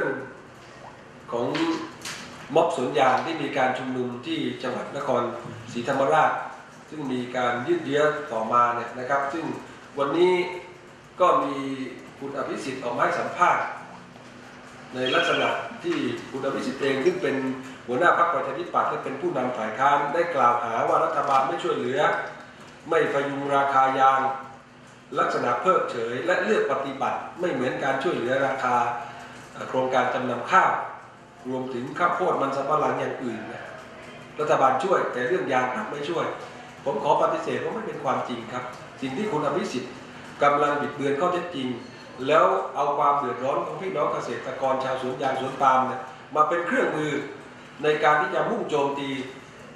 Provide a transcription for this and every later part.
รื่องของม็อบสวนยางที่มีการชุมนุมที่จังหวัดนครศรีธรรมราช ซึ่งมีการยืดเยื้อต่อมาเนี่ยนะครับ ซึ่งวันนี้ก็มีคุณอภิสิทธิ์ออกมาให้สัมภาษณ์ ในลักษณะที่คุณอภิสิทธิ์เองซึ่งเป็นหัวหน้าพรรคประชาธิปัตย์และเป็นผู้นำฝ่ายค้านได้กล่าวหาว่ารัฐบาลไม่ช่วยเหลือ ไม่พยุงราคายาง ลักษณะเพิกเฉย และเลือกปฏิบัติไม่เหมือนการช่วยเหลือราคา โครงการจำนำข้าวรวมถึงข้าวโพดมันสำปะหลังอย่างอื่นนะรัฐบาลช่วย แต่เรื่องยางกลับไม่ช่วย ผมขอปฏิเสธว่าไม่เป็นความจริงครับ สิ่งที่คุณอภิสิทธิ์กำลังบิดเบือนข้อเท็จจริง แล้วเอาความเดือดร้อนของพี่น้องเกษตรกรชาวสวนยางสวนปาล์มเนี่ยมาเป็นเครื่องมือในการที่จะมุ่งโจมตี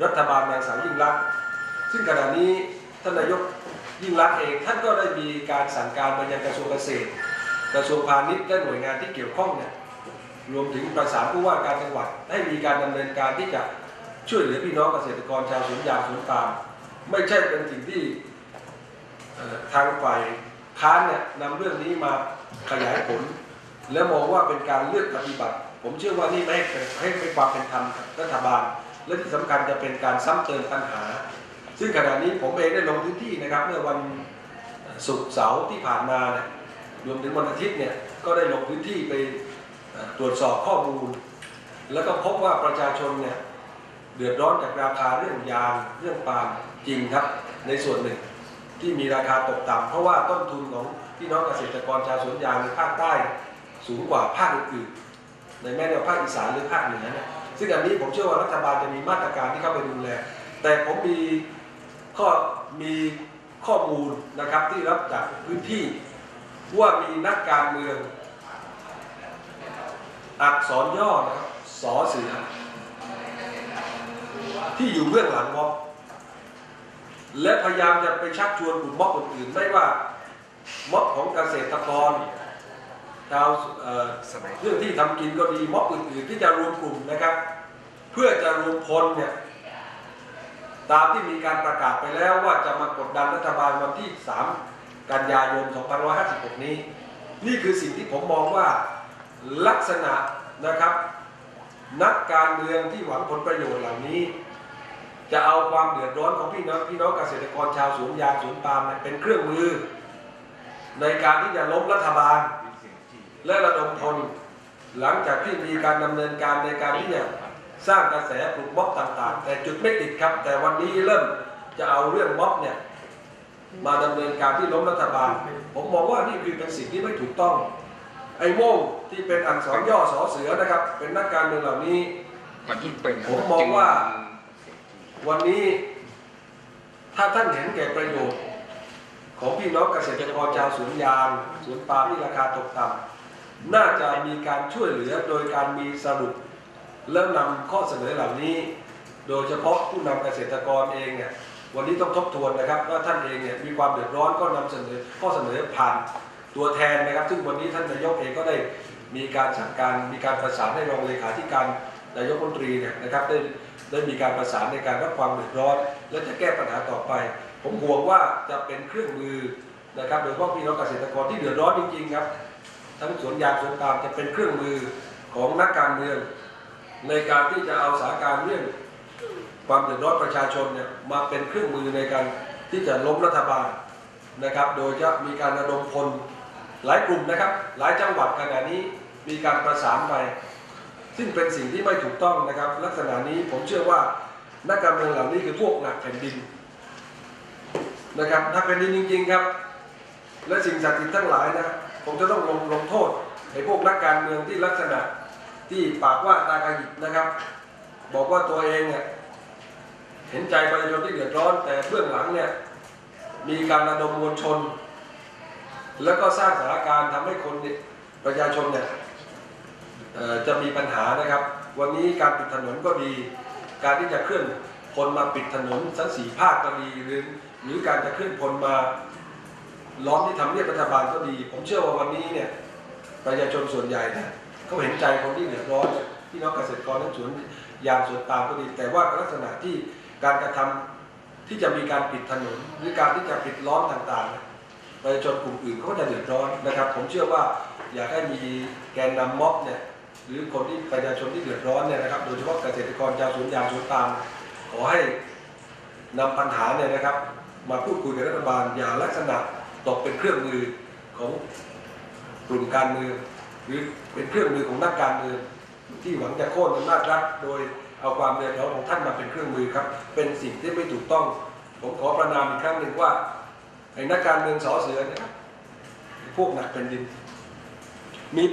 รัฐบาลนางสาวยิ่งรักษณ์ซึ่งขณะนี้ท่านนายกยิ่งรักษณ์เองท่านก็ได้มีการสั่งการไปยังกระทรวงเกษตร กระทรวงพาณิชย์และหน่วยงานที่เกี่ยวข้องเนี่ยรวมถึงประสานผู้ว่าการจังหวัด ให้มีการดำเนินการที่จะช่วยเหลือพี่น้องเกษตรกรชาวสวนยางสวนปาล์มไม่ใช่เป็นสิ่งที่ทางฝ่ายค้านเนี่ยนำเรื่องนี้มาขยายผล และมองว่าเป็นการเลือกปฏิบัติ ผมเชื่อว่านี่ไม่ให้เป็นให้เป็นความเป็นธรรมกับรัฐบาล และที่สำคัญจะเป็นการซ้ำเติมปัญหา ซึ่งขณะนี้ผมเองได้ลงพื้นที่นะครับ เมื่อวันศุกร์เสาร์ที่ผ่านมาเนี่ย รวมถึงวันอาทิตย์เนี่ยก็ได้ลงพื้นที่ไปตรวจสอบข้อมูล แล้วก็พบว่าประชาชนเนี่ยเดือดร้อนจากราคาเรื่องยางเรื่องปาล์มจริงครับ ในส่วนหนึ่งที่มีราคาตกต่ำเพราะว่าต้นทุนของพี่น้องเกษตรกรชาวสวนยางในภาคใต้สูงกว่าภาคอื่นๆในแม้แต่ภาคอีสานหรือภาคเหนือนซึ่งอันนี้ผมเชื่อว่ารัฐบาลจะมีมาตรการที่เข้าไปดูแล แต่ผมมีข้อมีข้อมูลนะครับที่รับจากพื้นที่ ว่ามีนักการเมือง อักษรย่อนะครับสอเสือที่อยู่เบื้องหลังม็อบและพยายามจะไปชักชวนกลุ่มม็อบอื่นๆไม่ว่าม็อบของเกษตรกรชาวเเรื่องที่ทำกินก็ดีม็อบอื่นๆที่จะรวมกลุ่มนะครับ เพื่อจะรวมพลเนี่ยตามที่มีการประกาศไปแล้วว่าจะมากดดันรัฐบาลวันที่3 กันยายน 2556 นี้ นี่คือสิ่งที่ผมมองว่าลักษณะนะครับ นักการเมืองที่หวังผลประโยชน์เหล่านี้ จะเอาความเดือดร้อนของพี่น้องพี่น้องเกษตรกรชาวสวนยางสวนปาล์มเป็นเครื่องมือ ในการที่จะล้มรัฐบาล และระดมพลหลังจากที่มีการดำเนินการในการที่จะสร้างกระแสปลุกม็อบต่าง ๆ แต่จุดไม่ติดครับ แต่วันนี้เริ่มจะเอาเรื่องม็อบเนี่ย มาดำเนินการที่ล้มรัฐบาล ผมมองว่านี่คือเป็นสิ่งที่ไม่ถูกต้อง ไอ้โม่งที่เป็นอักษรย่อสอเสือนะครับ เป็นนักการเมืองเหล่านี้มันยิ่งเป็นผมมองว่าวันนี้ถ้าท่านเห็นแก่ประโยชน์ ของพี่น้องเกษตรกรชาวสวนยางสวนปาล์มที่ราคาตกต่ำน่าจะมีการช่วยเหลือโดยการมีสรุป แล้วนำข้อเสนอเหล่านี้ โดยเฉพาะผู้นำเกษตรกรเองเนี่ย วันนี้ต้องทบทวนนะครับว่าท่านเองเนี่ยมีความเดือดร้อนก็นำเสนอข้อเสนอผ่านตัวแทนนะครับ ซึ่งวันนี้ท่านนายกเองก็ได้มีการสั่งการมีการประสานให้รองเลขาธิการนายกรัฐมนตรีเนี่ยนะครับได้ได้มีการประสานในการรับความเดือดร้อน และจะแก้ปัญหาต่อไป ผมห่วงว่าจะเป็นเครื่องมือนะครับโดยเฉพาะพี่น้องเกษตรกรที่เดือดร้อนจริงๆครับทั้งสวนยางสวนปาล์มจะเป็นเครื่องมือของนักการเมือง ในการที่จะเอาสถานการเรื่อง ความเดือดร้อนประชาชนเนี่ยมาเป็นเครื่องมือในการที่จะล้มรัฐบาลนะครับ โดยจะมีการระดมพลหลายกลุ่มนะครับ หลายจังหวัดขณะนี้มีการประสานไป ซึ่งเป็นสิ่งที่ไม่ถูกต้องนะครับ ลักษณะนี้ผมเชื่อว่านักการเมืองเหล่านี้คือพวกหนักแผ่นดินนะครับหนักแผ่นดินจริง ๆครับ และสิ่งศักดิ์สิทธิ์ทั้งหลายนะผมจะต้องลงลงโทษไอ้พวกนักการเมืองที่ลักษณะที่ปากว่าตากระหยิบนะครับ บอกว่าตัวเองเนี่ย เห็นใจประชาชนที่เดือดร้อน แต่เบื้องหลังเนี่ยมีการระดมมวลชน แล้วก็สร้างสถานการณ์ทำให้คนเนี่ยประชาชนเนี่ยจะมีปัญหานะครับ วันนี้การปิดถนนก็ดี การที่จะเคลื่อนพลมาปิดถนนทั้งสี่ภาคก็ดีหรือหรือการจะเคลื่อนพลมาล้อมที่ทำเนียบรัฐบาลก็ดี ผมเชื่อว่าวันนี้เนี่ยประชาชนส่วนใหญ่เนี่ยเขาเห็นใจคนที่เดือดร้อนพี่น้องเกษตรกรทั้งสวนยางสวนปาล์มก็ดี แต่ว่าลักษณะที่ การกระทำที่จะมีการปิดถนนหรือการที่จะปิดล้อมต่างๆประชาชนกลุ่มอื่นเขาก็จะเดือดร้อนนะครับ ผมเชื่อว่าอยากให้มีแกนนำม็อบเนี่ยหรือคนที่ประชาชนที่เดือดร้อนเนี่ยนะครับโดยเฉพาะเกษตรกรชาวสวนยางสวนปาล์มขอให้นำปัญหาเนี่ยนะครับ มาพูดคุยกับรัฐบาลอย่าลักษณะตกเป็นเครื่องมือของกลุ่มการเมืองหรือเป็นเครื่องมือของนักการเมืองที่หวังจะโค่นอำนาจรัฐโดย เอาความเดือดร้อนของท่านมาเป็นเครื่องมือครับ เป็นสิ่งที่ไม่ถูกต้อง ผมขอประนามอีกครั้งหนึ่งว่าไอ้นักการเมืองสอเสือนะครับพวกหนักเป็นดิน